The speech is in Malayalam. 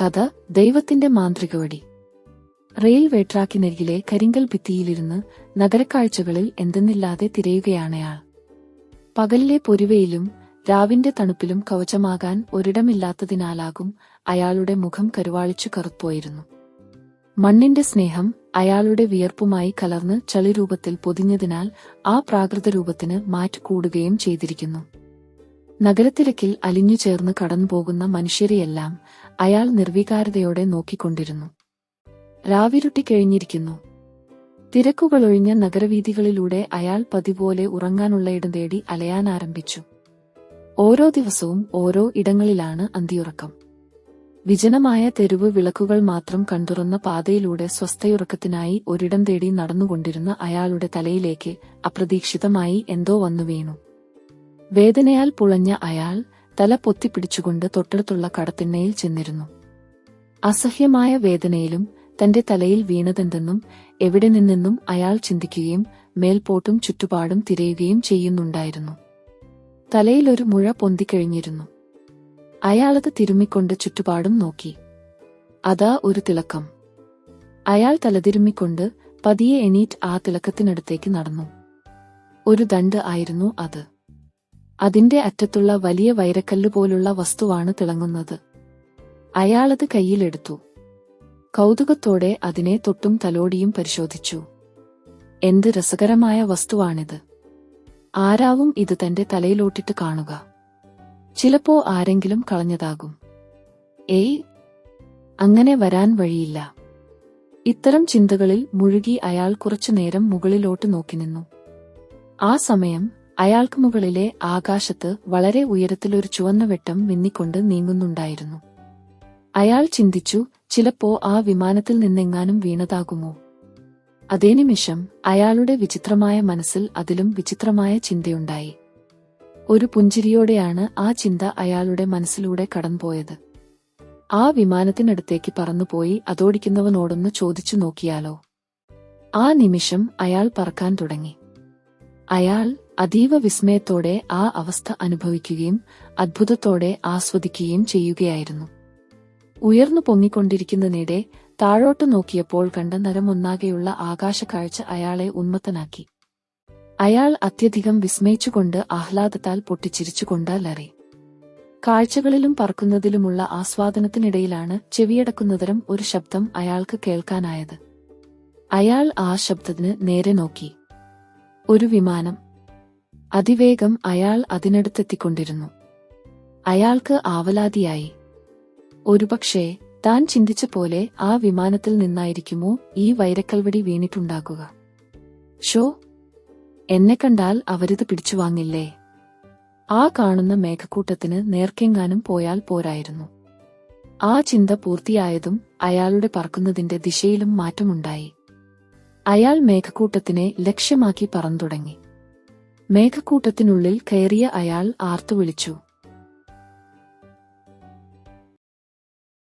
കഥ ദൈവത്തിന്റെ മാന്ത്രികവടി. റെയിൽവേ ട്രാക്കിനരികിലെ കരിങ്കൽ ഭിത്തിയിലിരുന്ന് നഗരക്കാഴ്ചകളിൽ എന്തെന്നില്ലാതെ തിരയുകയാണയാൾ പകലിലെ പൊരുവയിലും രാവിന്റെ തണുപ്പിലും കവചമാകാൻ ഒരിടമില്ലാത്തതിനാലാകും അയാളുടെ മുഖം കരുവാളിച്ചു കറുപ്പോയിരുന്നു മണ്ണിന്റെ സ്നേഹം അയാളുടെ വിയർപ്പുമായി കലർന്ന് ചളിരൂപത്തിൽ പൊതിഞ്ഞതിനാൽ ആ പ്രാകൃത രൂപത്തിന് മാറ്റ് കൂടുകയും ചെയ്തിരിക്കുന്നു. നഗരത്തിരക്കിൽ അലിഞ്ഞു ചേർന്ന് കടന്നുപോകുന്ന മനുഷ്യരെയെല്ലാം അയാൾ നിർവികാരതയോടെ നോക്കിക്കൊണ്ടിരുന്നു. രാവിരുട്ടി കഴിഞ്ഞിരിക്കുന്നു. തിരക്കുകളൊഴിഞ്ഞ നഗരവീഥികളിലൂടെ അയാൾ പതിപോലെ ഉറങ്ങാനുള്ള ഇടം തേടി അലയാൻ ആരംഭിച്ചു. ഓരോ ദിവസവും ഓരോ ഇടങ്ങളിലാണ് അന്തിയുറക്കം. വിജനമായ തെരുവ് വിളക്കുകൾ മാത്രം കണ്ടുറന്ന പാതയിലൂടെ സ്വസ്ഥയുറക്കത്തിനായി ഒരിടം തേടി നടന്നുകൊണ്ടിരുന്ന അയാളുടെ തലയിലേക്ക് അപ്രതീക്ഷിതമായി എന്തോ വന്നു വീണു വേദനയാൽ പുളഞ്ഞ അയാൾ തല പൊത്തിപ്പിടിച്ചുകൊണ്ട് തൊട്ടടുത്തുള്ള കടത്തിണ്ണയിൽ ചെന്നിരുന്നു. അസഹ്യമായ വേദനയിലും തന്റെ തലയിൽ വീണതെന്തെന്നും എവിടെ നിന്നെന്നും അയാൾ ചിന്തിക്കുകയും മേൽപോട്ടും ചുറ്റുപാടും തിരയുകയും ചെയ്യുന്നുണ്ടായിരുന്നു. തലയിൽ ഒരു മുഴ പൊന്തിക്കഴിഞ്ഞിരുന്നു അയാളത് തിരുമ്മിക്കൊണ്ട് ചുറ്റുപാടും നോക്കി. അതാ ഒരു തിളക്കം. അയാൾ തലതിരുമ്മിക്കൊണ്ട് പതിയെ എണീറ്റ് ആ തിളക്കത്തിനടുത്തേക്ക് നടന്നു. ഒരു ദണ്ട് ആയിരുന്നു അത്. അതിന്റെ അറ്റത്തുള്ള വലിയ വൈരക്കല്ല് പോലുള്ള വസ്തുവാണ് തിളങ്ങുന്നത്. അയാളത് കയ്യിലെടുത്തു. കൗതുകത്തോടെ അതിനെ തൊട്ടും തലോടിയും പരിശോധിച്ചു. എന്ത് രസകരമായ വസ്തുവാണിത്. ആരാവും ഇത് തന്റെ തലയിലോട്ടിട്ട് കാണുക. ചിലപ്പോ ആരെങ്കിലും കളഞ്ഞതാകും. ഏയ് അങ്ങനെ വരാൻ വഴിയില്ല. ഇത്തരം ചിന്തകളിൽ മുഴുകി അയാൾ കുറച്ചുനേരം മുകളിലോട്ട് നോക്കി നിന്നു. ആ സമയം അയാൾക്ക് മുകളിലെ ആകാശത്ത് വളരെ ഉയരത്തിലൊരു ചുവന്ന വെട്ടം മിന്നിക്കൊണ്ട് നീങ്ങുന്നുണ്ടായിരുന്നു. അയാൾ ചിന്തിച്ചു ചിലപ്പോ ആ വിമാനത്തിൽ നിന്നെങ്ങാനും വീണതാകുമോ? അതേ നിമിഷം അയാളുടെ വിചിത്രമായ മനസ്സിൽ അതിലും വിചിത്രമായ ചിന്തയുണ്ടായി. ഒരു പുഞ്ചിരിയോടെയാണ് ആ ചിന്ത അയാളുടെ മനസ്സിലൂടെ കടന്നുപോയത്. ആ വിമാനത്തിനടുത്തേക്ക് പറന്നുപോയി അതോടിക്കുന്നവനോടൊന്ന് ചോദിച്ചു നോക്കിയാലോ? ആ നിമിഷം അയാൾ പറക്കാൻ തുടങ്ങി. അയാൾ അതീവ വിസ്മയത്തോടെ ആ അവസ്ഥ അനുഭവിക്കുകയും അത്ഭുതത്തോടെ ആസ്വദിക്കുകയും ചെയ്യുകയായിരുന്നു. ഉയർന്നു പൊങ്ങിക്കൊണ്ടിരിക്കുന്നതിനിടെ താഴോട്ടു നോക്കിയപ്പോൾ കണ്ട നരമൊന്നാകെയുള്ള കാഴ്ച അയാളെ ഉന്മത്തനാക്കി. അയാൾ അത്യധികം വിസ്മയിച്ചുകൊണ്ട് ആഹ്ലാദത്താൽ പൊട്ടിച്ചിരിച്ചുകൊണ്ടാലറി കാഴ്ചകളിലും പറക്കുന്നതിലുമുള്ള ആസ്വാദനത്തിനിടയിലാണ് ചെവിയടക്കുന്നതരം ഒരു ശബ്ദം അയാൾക്ക് കേൾക്കാനായത്. അയാൾ ആ ശബ്ദത്തിന് നേരെ നോക്കി. ഒരു വിമാനം. അതിവേഗം അയാൾ അതിനടുത്തെത്തിക്കൊണ്ടിരുന്നു. അയാൾക്ക് ആവലാതിയായി. ഒരുപക്ഷേ താൻ ചിന്തിച്ച പോലെ ആ വിമാനത്തിൽ നിന്നായിരിക്കുമോ ഈ വൈരക്കൽവടി വീണിട്ടുണ്ടാകുക. ഷോ എന്നെ കണ്ടാൽ അവരിത് പിടിച്ചു വാങ്ങില്ലേ ആ കാണുന്ന മേഘക്കൂട്ടത്തിന് നേർക്കെങ്ങാനും പോയാൽ പോരായിരുന്നു. ആ ചിന്ത പൂർത്തിയായതും അയാളുടെ പറക്കുന്നതിന്റെ ദിശയിലും മാറ്റമുണ്ടായി. അയാൾ മേഘക്കൂട്ടത്തിനെ ലക്ഷ്യമാക്കി പറന്നു തുടങ്ങി മേഘക്കൂട്ടത്തിനുള്ളിൽ കയറിയ അയാൾ ആർത്തു വിളിച്ചു.